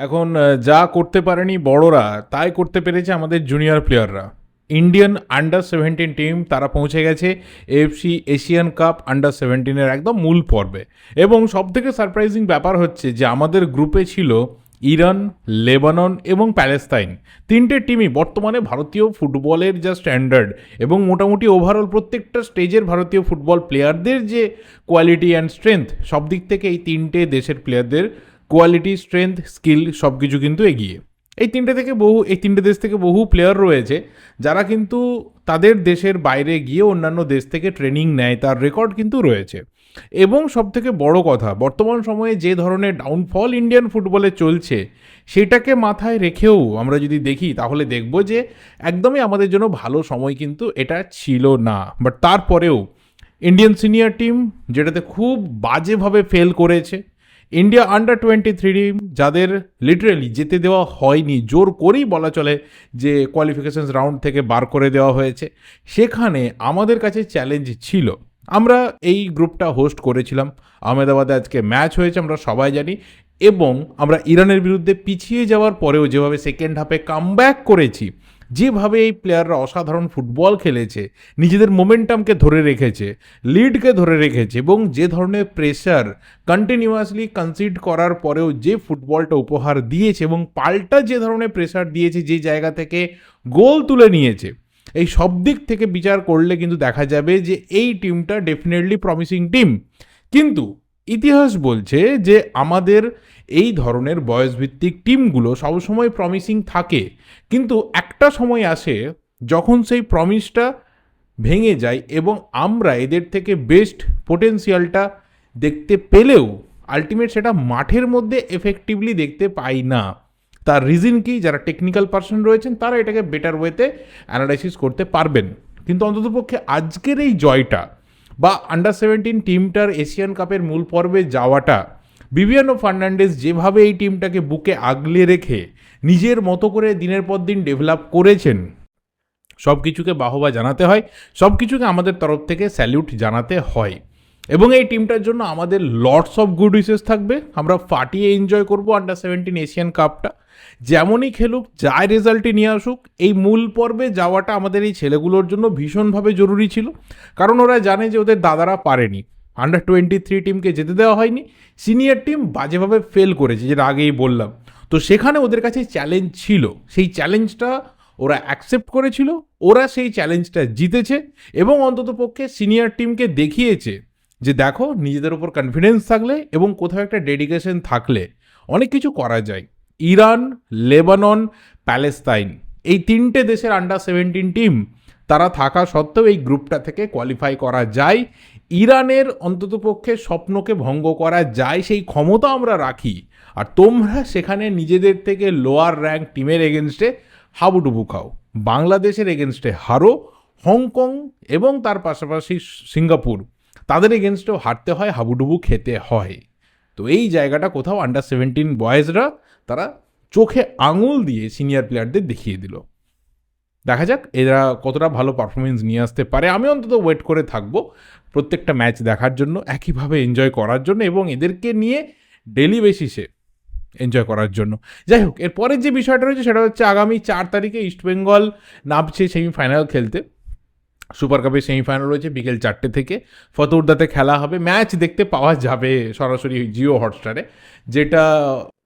এখন যা করতে পারেনি বড়রা, তাই করতে পেরেছে আমাদের জুনিয়র প্লেয়াররা ইন্ডিয়ান আন্ডার সেভেন্টিন টিম তারা পৌঁছে গেছে এফসি এশিয়ান কাপ আন্ডার সেভেন্টিনের একদম মূল পর্বে। এবং সবথেকে সারপ্রাইজিং ব্যাপার হচ্ছে যে আমাদের গ্রুপে ছিল ইরান, লেবানন এবং প্যালেস্তাইন। তিনটে টিমই বর্তমানে ভারতীয় ফুটবলের যা স্ট্যান্ডার্ড এবং মোটামুটি ওভারঅল প্রত্যেকটা স্টেজের ভারতীয় ফুটবল প্লেয়ারদের যে কোয়ালিটি অ্যান্ড স্ট্রেংথ সব দিক থেকে এই তিনটে দেশের প্লেয়ারদের কোয়ালিটি স্ট্রেংথ স্কিল সব কিছু কিন্তু এগিয়ে। এই তিনটে থেকে বহু, এই তিনটে দেশ থেকে বহু প্লেয়ার রয়েছে যারা কিন্তু তাদের দেশের বাইরে গিয়ে অন্যান্য দেশ থেকে ট্রেনিং নেয়, তার রেকর্ড কিন্তু রয়েছে। এবং সবথেকে বড় কথা, বর্তমান সময়ে যে ধরনের ডাউনফল ইন্ডিয়ান ফুটবলে চলছে, সেটাকে মাথায় রেখেও আমরা যদি দেখি, তাহলে দেখব যে একদমই আমাদের জন্য ভালো সময় কিন্তু এটা ছিল না। বাট তারপরেও ইন্ডিয়ান সিনিয়র টিম যেটাতে খুব বাজেভাবে ফেল করেছে ইন্ডিয়া আন্ডার টোয়েন্টি থ্রি যাদের লিটারেলি যেতে দেওয়া হয়নি, জোর করেই বলা চলে যে কোয়ালিফিকেশন রাউন্ড থেকে বার করে দেওয়া হয়েছে। সেখানে আমাদের কাছে চ্যালেঞ্জ ছিল। আমরা এই গ্রুপটা হোস্ট করেছিলাম। আহমেদাবাদে আজকে ম্যাচ হয়েছে, আমরা সবাই জানি। এবং আমরা ইরানের বিরুদ্ধে পিছিয়ে যাওয়ার পরেও যেভাবে সেকেন্ড হাফে কামব্যাক করেছি যেভাবে এই প্লেয়াররা অসাধারণ ফুটবল খেলেছে, নিজেদের মোমেন্টামকে ধরে রেখেছে লিডকে ধরে রেখেছে এবং যে ধরনের প্রেশার কন্টিনিউয়াসলি কনসিড করার পরেও যে ফুটবলটা উপহার দিয়েছে এবং পাল্টা যে ধরনের প্রেশার দিয়েছে যে জায়গা থেকে গোল তুলে নিয়েছে, এই সব দিক থেকে বিচার করলে কিন্তু দেখা যাবে যে এই টিমটা ডেফিনেটলি প্রমিসিং টিম কিন্তু ইতিহাস বলছে যে আমাদের এই ধরনের বয়সভিত্তিক টিমগুলো সবসময় প্রমিসিং থাকে। কিন্তু একটা সময় আসে যখন সেই প্রমিসটা ভেঙে যায় এবং আমরা এদের থেকে বেস্ট পোটেন্সিয়ালটা দেখতে পেলেও আলটিমেট সেটা মাঠের মধ্যে এফেক্টিভলি দেখতে পাই না। তার রিজন কি? যারা টেকনিক্যাল পার্সন রয়েছেন, তারা এটাকে বেটার ওয়েতে অ্যানালাইসিস করতে পারবেন। কিন্তু অন্ততপক্ষে আজকের এই জয়টা বা আন্ডার সেভেন্টিন টিমটার এশিয়ান কাপের মূল পর্বে যাওয়াটা বিভিয়ানো ফার্নান্ডেস যেভাবে এই টিমটাকে বুকে আগলে রেখে নিজের মতো করে দিনের পর দিন ডেভেলপ করেছেন সব কিছুকে বাহবা জানাতে হয় সব কিছুকে আমাদের তরফ থেকে স্যালিউট জানাতে হয়। এবং এই টিমটার জন্য আমাদের লটস অফ গুড উইসেস থাকবে। আমরা ফাটিয়ে এনজয় করব আন্ডার সেভেন্টিন এশিয়ান কাপটা যেমনই খেলুক, যাই রেজাল্টই নিয়ে আসুক, এই মূল পর্বে যাওয়াটা আমাদের এই ছেলেগুলোর জন্য ভীষণভাবে জরুরি ছিল। কারণ ওরা জানে যে ওদের দাদারা পারেনি। আন্ডার টোয়েন্টি থ্রি টিমকে যেতে দেওয়া হয়নি। সিনিয়র টিম বাজেভাবে ফেল করেছে, যেটা আগেই বললাম। তো সেখানে ওদের কাছে চ্যালেঞ্জ ছিল। সেই চ্যালেঞ্জটা ওরা অ্যাকসেপ্ট করেছিল, ওরা সেই চ্যালেঞ্জটা জিতেছে এবং অন্ততপক্ষে সিনিয়র টিমকে দেখিয়েছে যে দেখো, নিজেদের উপর কনফিডেন্স থাকলে এবং কোথাও একটা ডেডিকেশন থাকলে অনেক কিছু করা যায়। Iran, Lebanon, Palestine. এই তিনটে দেশের আন্ডার সেভেন্টিন টিম তারা থাকা সত্ত্বেও এই গ্রুপটা থেকে কোয়ালিফাই করা যায়। ইরানের অন্ততপক্ষে স্বপ্নকে ভঙ্গ করা যায়, সেই ক্ষমতা আমরা রাখি। আর তোমরা সেখানে নিজেদের থেকে লোয়ার র্যাঙ্ক টিমের এগেনস্টে হাবুডুবু খাও। বাংলাদেশের এগেনস্টে হারো, হংকং এবং তার পাশাপাশি সিঙ্গাপুর। তাদের এগেনস্টেও হারতে হয়, হাবুডুবু খেতে হয়। তো এই জায়গাটা কোথাও আন্ডার সেভেন্টিন বয়েজরা তারা চোখে আঙুল দিয়ে সিনিয়র প্লেয়ারদের দেখিয়ে দিল। দেখা যাক এরা কতটা ভালো পারফরমেন্স নিয়ে আসতে পারে। আমি অন্তত ওয়েট করে থাকব প্রত্যেকটা ম্যাচ দেখার জন্য, একইভাবে এনজয় করার জন্য এবং এদেরকে নিয়ে ডেলি বেসিসে এনজয় করার জন্য। যাই হোক এরপরের যে বিষয়টা রয়েছে সেটা হচ্ছে আগামী চার তারিখে ইস্টবেঙ্গল নামছে সেমিফাইনাল খেলতে। সুপার কাপের সেমিফাইনাল রয়েছে বিকেল চারটে থেকে। ফতোরদাতে খেলা হবে। ম্যাচ দেখতে পাওয়া যাবে সরাসরি জিও হটস্টারে, যেটা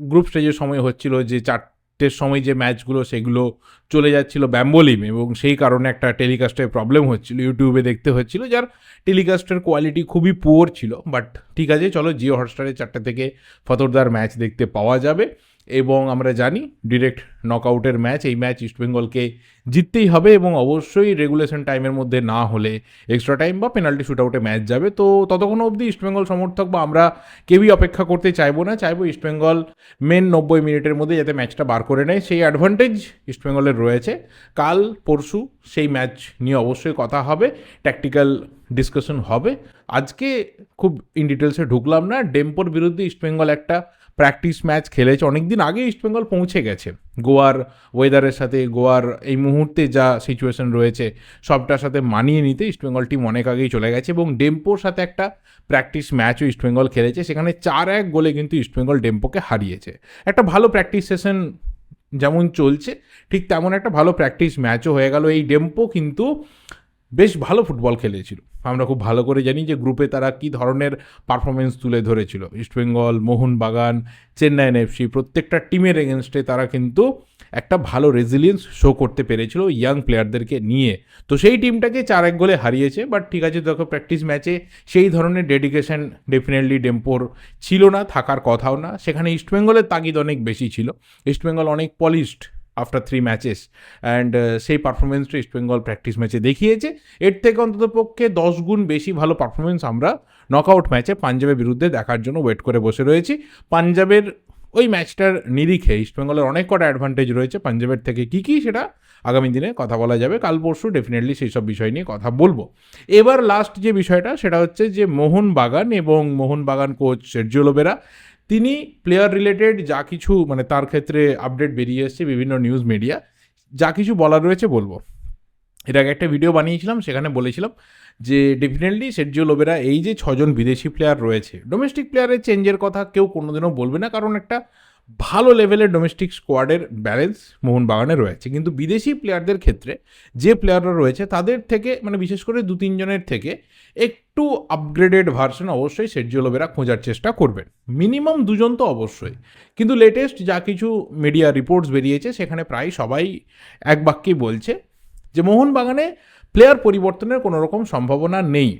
গ্রুপ স্টেজের সময় হচ্ছিল যে চারটের সময় যে ম্যাচগুলো সেগুলো চলে যাচ্ছিল ব্যাম্বোলিম এবং সেই কারণে একটা টেলিকাস্টের প্রবলেম হচ্ছিল। ইউটিউবে দেখতে হচ্ছিল যার টেলিকাস্টের কোয়ালিটি খুবই পুয়ার ছিল। বাট ঠিক আছে, চলো জিও হটস্টারে চারটে থেকে ফতরদার ম্যাচ দেখতে পাওয়া যাবে। এবং আমরা জানি ডিরেক্ট নকআউটের ম্যাচ এই ম্যাচ ইস্টবেঙ্গলকে জিততেই হবে এবং অবশ্যই রেগুলেশন টাইমের মধ্যে না হলে এক্সট্রা টাইম বা পেনাল্টি শুট আউটে ম্যাচ যাবে। তো ততক্ষণ অবধি ইস্টবেঙ্গল সমর্থক বা আমরা কেউই অপেক্ষা করতে চাইব না। চাইব ইস্টবেঙ্গল মেন নব্বই মিনিটের মধ্যে যাতে ম্যাচটা বার করে নেয়। সেই অ্যাডভান্টেজ ইস্টবেঙ্গলের রয়েছে। কাল, পরশু সেই ম্যাচ নিয়ে অবশ্যই কথা হবে। ট্যাকটিক্যাল ডিসকাশন হবে। আজকে খুব ইন ডিটেলসে ঢুকলাম না। ডেম্পোর বিরুদ্ধে ইস্টবেঙ্গল একটা প্র্যাকটিস ম্যাচ খেলেছে অনেক দিন আগে ইস্টবেঙ্গল পৌঁছে গেছে। গোয়ার ওয়েদারের সাথে, গোয়ার এই মুহূর্তে যা সিচুয়েশন রয়েছে, সবটার সাথে মানিয়ে নিতে ইস্টবেঙ্গল টিম অনেক আগেই চলে গেছে এবং ডেম্পোর সাথে একটা প্র্যাকটিস ম্যাচও ইস্টবেঙ্গল খেলেছে, সেখানে চার এক গোলে কিন্তু ইস্টবেঙ্গল ডেম্পোকে হারিয়েছে। একটা ভালো প্র্যাকটিস সেশন যেমন চলছে, ঠিক তেমন একটা ভালো প্র্যাকটিস ম্যাচও হয়ে গেল। এই ডেম্পো কিন্তু বেশ ভালো ফুটবল খেলেছিল। আমরা খুব ভালো করে জানি যে গ্রুপে তারা কি ধরনের পারফরমেন্স তুলে ধরেছিল। ইস্টবেঙ্গল মোহনবাগান চেন্নাইন এফসি প্রত্যেকটা টিমের এগেনস্টে তারা কিন্তু একটা ভালো রেজিলিয়েন্স শো করতে পেরেছিল ইয়াং প্লেয়ারদেরকে নিয়ে। তো সেই টিমটাকে চার এক গোলে হারিয়েছে বাট ঠিক আছে, দেখো প্র্যাকটিস ম্যাচে সেই ধরনের ডেডিকেশন ডেফিনেটলি ডেম্পোর ছিল না, থাকার কথাও না। সেখানে ইস্টবেঙ্গলের তাগিদ অনেক বেশি ছিল। ইস্টবেঙ্গল অনেক polished after three matches and সেই পারফরমেন্সটা ইস্টবেঙ্গল প্র্যাকটিস ম্যাচে দেখিয়েছে। এর থেকে অন্তত পক্ষে দশ গুণ বেশি ভালো পারফরমেন্স আমরা নকআউট ম্যাচে পাঞ্জাবের বিরুদ্ধে দেখার জন্য ওয়েট করে বসে রয়েছি। পাঞ্জাবের ওই ম্যাচটার নিরিখে ইস্টবেঙ্গলের অনেক কটা অ্যাডভান্টেজ রয়েছে। পাঞ্জাবের থেকে কী কী সেটা আগামী দিনে কথা বলা যাবে। কাল পরশু ডেফিনেটলি সেই সব বিষয় নিয়ে কথা বলব। এবার লাস্ট যে বিষয়টা, সেটা হচ্ছে যে মোহনবাগান এবং মোহনবাগান কোচ সের্জিও লোবেরা তিনি প্লেয়ার রিলেটেড যা কিছু মানে তার ক্ষেত্রে আপডেট বেরিয়ে এসছে বিভিন্ন নিউজ মিডিয়া যা কিছু বলার রয়েছে বলব। এর আগে একটা ভিডিও বানিয়েছিলাম, সেখানে বলেছিলাম যে ডেফিনেটলি সের্জিও লোবেরা এই যে ছজন বিদেশি প্লেয়ার রয়েছে ডোমেস্টিক প্লেয়ারের চেঞ্জের কথা কেউ কোনোদিনও বলবে না, কারণ একটা ভালো লেভেলের ডোমেস্টিক স্কোয়াডের ব্যালেন্স মোহনবাগানে রয়েছে। কিন্তু বিদেশি প্লেয়ারদের ক্ষেত্রে যে প্লেয়াররা রয়েছে, তাদের থেকে মানে বিশেষ করে দু তিনজনের থেকে একটু আপগ্রেডেড ভার্সন অবশ্যই সের্জিও লোবেরা খোঁজার চেষ্টা করবেন। মিনিমাম দুজন তো অবশ্যই। কিন্তু লেটেস্ট যা কিছু মিডিয়া রিপোর্টস বেরিয়েছে, সেখানে প্রায় সবাই এক বাক্যেই বলছে যে, মোহনবাগানে প্লেয়ার পরিবর্তনের কোনো রকম সম্ভাবনা নেই।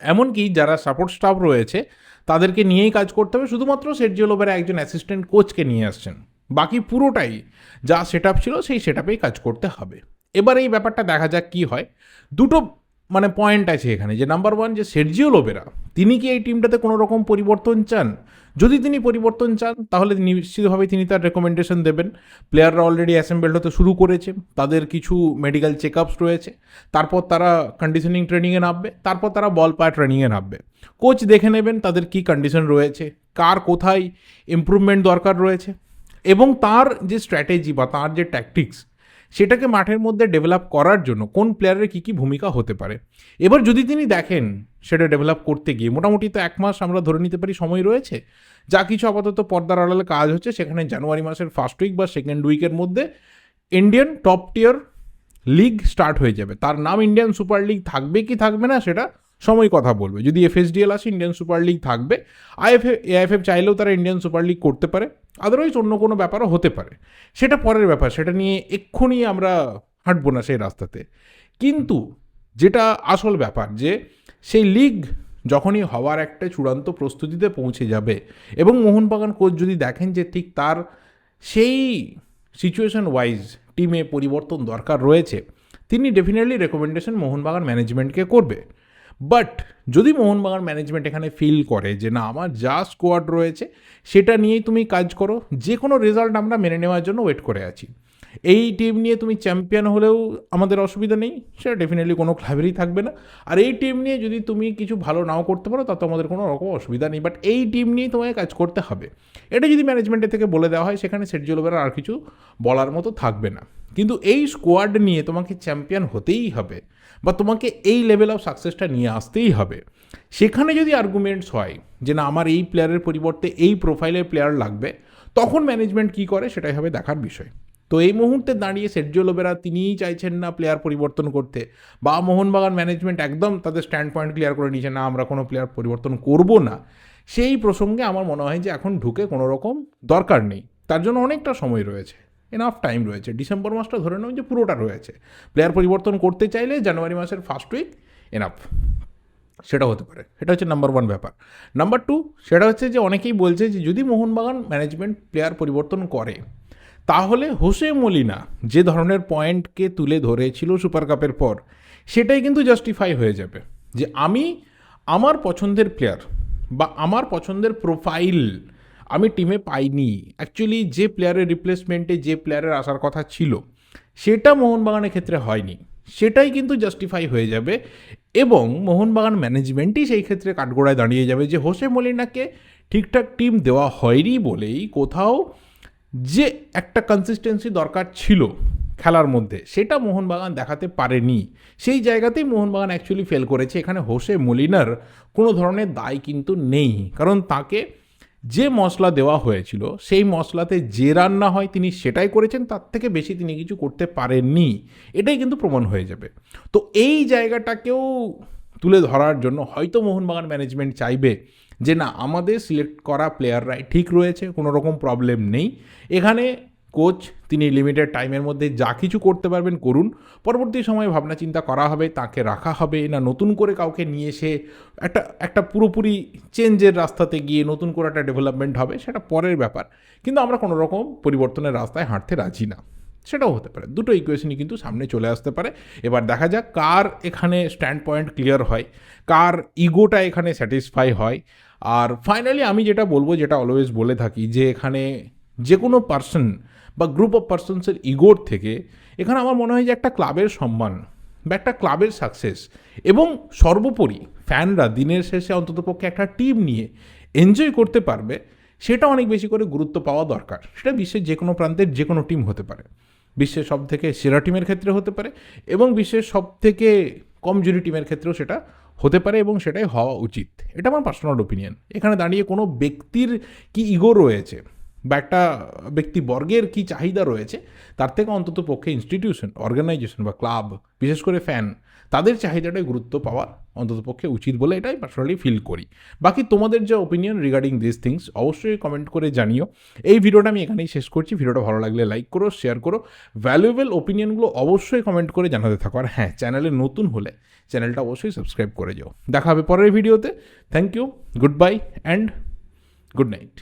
এমনকি যারা সাপোর্ট স্টাফ রয়েছে, তাদেরকে নিয়েই কাজ করতে হবে। শুধুমাত্র সের্জিও লোবেরা একজন অ্যাসিস্ট্যান্ট কোচকে নিয়ে আসছেন। বাকি পুরোটাই যা সেট ছিল, সেই সেট কাজ করতে হবে। এবার এই ব্যাপারটা দেখা যাক কী হয়। দুটো মানে পয়েন্ট আছে এখানে, যে নাম্বার ওয়ান যে সের্জিও লোবেরা তিনি কি এই টিমটাতে কোনো রকম পরিবর্তন চান? যদি তিনি পরিবর্তন চান, তাহলে নিশ্চিতভাবে তিনি তার রেকমেন্ডেশন দেবেন। প্লেয়াররা অলরেডি অ্যাসেম্বলড হতে শুরু করেছে, তাদের কিছু মেডিকেল চেক রয়েছে, তারপর তারা কন্ডিশনিং ট্রেনিংয়ে নামবে, তারপর তারা বল পায় ট্রেনিংয়ে নামবে। কোচ দেখে নেবেন তাদের কি কন্ডিশন রয়েছে, কার কোথায় ইমপ্রুভমেন্ট দরকার রয়েছে, এবং তার যে স্ট্র্যাটেজি বা তার যে ট্যাকটিক্স সেটাকে মাঠের মধ্যে ডেভেলপ করার জন্য কোন প্লেয়ারের কী কী ভূমিকা হতে পারে। এবার যদি তিনি দেখেন সেটা ডেভেলপ করতে গিয়ে, মোটামুটি তো এক মাস আমরা ধরে নিতে পারি সময় রয়েছে। যা কিছু আপাতত পর্দার আড়ালে কাজ হচ্ছে, সেখানে জানুয়ারি মাসের ফার্স্ট উইক বা সেকেন্ড উইকের মধ্যে Indian top tier league start হয়ে যাবে। তার নাম ইন্ডিয়ান সুপার লিগ থাকবে কি থাকবে না সেটা সময় কথা বলবে। যদি এফএসডিএল আসে ইন্ডিয়ান সুপার লিগ থাকবে। আইএফএ এআইএফএফ চাইলেও তারা ইন্ডিয়ান সুপার লিগ করতে পারে। আদারওয়াইজ অন্য কোনো ব্যাপারও হতে পারে। সেটা পরের ব্যাপার, সেটা নিয়ে এক্ষুনি আমরা হাঁটবো না সেই রাস্তাতে। কিন্তু যেটা আসল ব্যাপার যে, সেই লিগ যখনই হওয়ার একটা চূড়ান্ত প্রস্তুতিতে পৌঁছে যাবে এবং মোহনবাগান কোচ যদি দেখেন যে ঠিক তার সেই সিচুয়েশন ওয়াইজ টিমে পরিবর্তন দরকার রয়েছে, তিনি ডেফিনেটলি রেকমেন্ডেশন মোহনবাগান ম্যানেজমেন্টকে করবে। বাট যদি মোহনবাগান ম্যানেজমেন্ট এখানে ফিল করে যে, না, আমার যা স্কোয়াড রয়েছে, সেটা নিয়েই তুমি কাজ করো যে কোনো রেজাল্ট আমরা মেনে নেওয়ার জন্য ওয়েট করে আছি। এই টিম নিয়ে তুমি চ্যাম্পিয়ন হলেও আমাদের অসুবিধা নেই, সেটা ডেফিনেটলি কোনো ক্লাবেরই থাকবে না। আর এই টিম নিয়ে যদি তুমি কিছু ভালো নাও করতে পারো, তাতে আমাদের কোনো রকম অসুবিধা নেই। বাট এই টিম নিয়েই তোমাকে কাজ করতে হবে। এটা যদি ম্যানেজমেন্টের থেকে বলে দেওয়া হয়, সেখানে সেটজেলোবের আর কিছু বলার মতো থাকবে না। কিন্তু এই স্কোয়াড নিয়ে তোমাকে চ্যাম্পিয়ন হতেই হবে বা তোমাকে এই লেভেল অফ সাকসেসটা নিয়ে আসতেই হবে। সেখানে যদি আর্গুমেন্টস হয় যে না, আমার এই প্লেয়ারের পরিবর্তে এই প্রোফাইলের প্লেয়ার লাগবে, তখন ম্যানেজমেন্ট কী করে সেটাই হবে দেখার বিষয়। তো এই মুহূর্তে দাঁড়িয়ে সের্জিও লোবেরা তিনিই চাইছেন না প্লেয়ার পরিবর্তন করতে বা মোহনবাগান ম্যানেজমেন্ট একদম তাদের স্ট্যান্ড পয়েন্ট ক্লিয়ার করে নিয়েছে, না, আমরা কোনো প্লেয়ার পরিবর্তন করব না। সেই প্রসঙ্গে আমার মনে হয় যে এখন ঢুকে কোনো রকম দরকার নেই। তার জন্য অনেকটা সময় রয়েছে। এনাফ টাইম রয়েছে। ডিসেম্বর মাসটা ধরে নাও যে পুরোটা রয়েছে। প্লেয়ার পরিবর্তন করতে চাইলে জানুয়ারি মাসের ফার্স্ট উইক এনাফ সেটা হতে পারে। এটা হচ্ছে নাম্বার ওয়ান ব্যাপার। নাম্বার টু সেটা হচ্ছে যে অনেকেই বলছে যে যদি মোহনবাগান ম্যানেজমেন্ট প্লেয়ার পরিবর্তন করে, তাহলে হোসে মলিনা যে ধরনের পয়েন্টকে তুলে ধরেছিল সুপার কাপের পর, সেটাই কিন্তু জাস্টিফাই হয়ে যাবে। যে আমি আমার পছন্দের প্লেয়ার বা আমার পছন্দের প্রোফাইল আমি টিমে পাইনি। অ্যাকচুয়ালি যে প্লেয়ারের রিপ্লেসমেন্টে যে প্লেয়ারের আসার কথা ছিল, সেটা মোহনবাগানের ক্ষেত্রে হয়নি। সেটাই কিন্তু জাস্টিফাই হয়ে যাবে এবং মোহনবাগান ম্যানেজমেন্টই সেই ক্ষেত্রে কাঠগোড়ায় দাঁড়িয়ে যাবে যে হোসে মলিনাকে ঠিকঠাক টিম দেওয়া হয়নি বলেই কোথাও যে একটা কনসিস্টেন্সি দরকার ছিল খেলার মধ্যে, সেটা মোহনবাগান দেখাতে পারেনি। সেই জায়গাতেই মোহনবাগান অ্যাকচুয়ালি ফেল করেছে। এখানে হোসে মলিনার কোনো ধরনের দায় কিন্তু নেই। কারণ তাকে যে মশলা দেওয়া হয়েছিল, সেই মশলাতে যে রান্না হয় তিনি সেটাই করেছেন, তার থেকে বেশি তিনি কিছু করতে পারেননি। এটাই কিন্তু প্রমাণ হয়ে যাবে। তো এই জায়গাটাকেও তুলে ধরার জন্য হয়তো মোহনবাগান ম্যানেজমেন্ট চাইবে যে, না, আমাদের সিলেক্ট করা প্লেয়াররাই ঠিক রয়েছে কোনো রকম প্রবলেম নেই। এখানে কোচ তিনি লিমিটেড টাইমের মধ্যে যা কিছু করতে পারবেন করুন। পরবর্তী সময়ে ভাবনা চিন্তা করা হবে, তাকে রাখা হবে। না, নতুন করে কাউকে নিয়ে এসে একটা একটা পুরোপুরি চেঞ্জের রাস্তাতে গিয়ে নতুন করে একটা ডেভেলপমেন্ট হবে, সেটা পরের ব্যাপার। কিন্তু আমরা কোনো রকম পরিবর্তনের রাস্তায় হাঁটতে রাজি না। সেটাও হতে পারে। দুটো ইকুয়েশনই কিন্তু সামনে চলে আসতে পারে। এবার দেখা যাক কার এখানে স্ট্যান্ড পয়েন্ট ক্লিয়ার হয়, কার ইগোটা এখানে স্যাটিসফাই হয়। আর ফাইনালি আমি যেটা বলব, যেটা অলওয়েজ বলে থাকি যে এখানে যে কোনো পার্সন বা গ্রুপ অফ পার্সনসের ইগোর থেকে, এখানে আমার মনে হয় যে একটা ক্লাবের সম্মান বা একটা ক্লাবের সাকসেস এবং সর্বোপরি ফ্যানরা দিনের শেষে অন্ততপক্ষে একটা টিম নিয়ে এনজয় করতে পারবে, সেটা অনেক বেশি করে গুরুত্ব পাওয়া দরকার। সেটা বিশ্বের যে কোনো প্রান্তের যে কোনো টিম হতে পারে। বিশ্বের সব থেকে সেরা টিমের ক্ষেত্রে হতে পারে এবং বিশ্বের সব থেকে কমজোরি টিমের ক্ষেত্রেও সেটা হতে পারে এবং সেটাই হওয়া উচিত। এটা আমার পার্সোনাল ওপিনিয়ন এখানে দাঁড়িয়ে কোনো ব্যক্তির কি ইগো রয়েছে? বা একটা ব্যক্তিবর্গের কি চাহিদা রয়েছে, তার থেকে অন্তত পক্ষে ইনস্টিটিউশন অর্গানাইজেশন বা ক্লাব বিশেষ করে ফ্যান তাদের চাহিদাটাই গুরুত্ব পাওয়ার অন্তত পক্ষে উচিত বলে এটাই পার্সোনালি ফিল করি। বাকি তোমাদের যে ওপিনিয়ন রিগার্ডিং দিস থিংস অবশ্যই কমেন্ট করে জানিও। এই ভিডিওটা আমি এখানেই শেষ করছি। ভিডিওটা ভালো লাগলে লাইক করো শেয়ার করো। ভ্যালুয়েবল ওপিনিয়নগুলো অবশ্যই কমেন্ট করে জানাতে থাকো। আর হ্যাঁ চ্যানেলে নতুন হলে চ্যানেলটা অবশ্যই সাবস্ক্রাইব করে যাও। দেখা হবে পরের ভিডিওতে। Thank you good bye and good night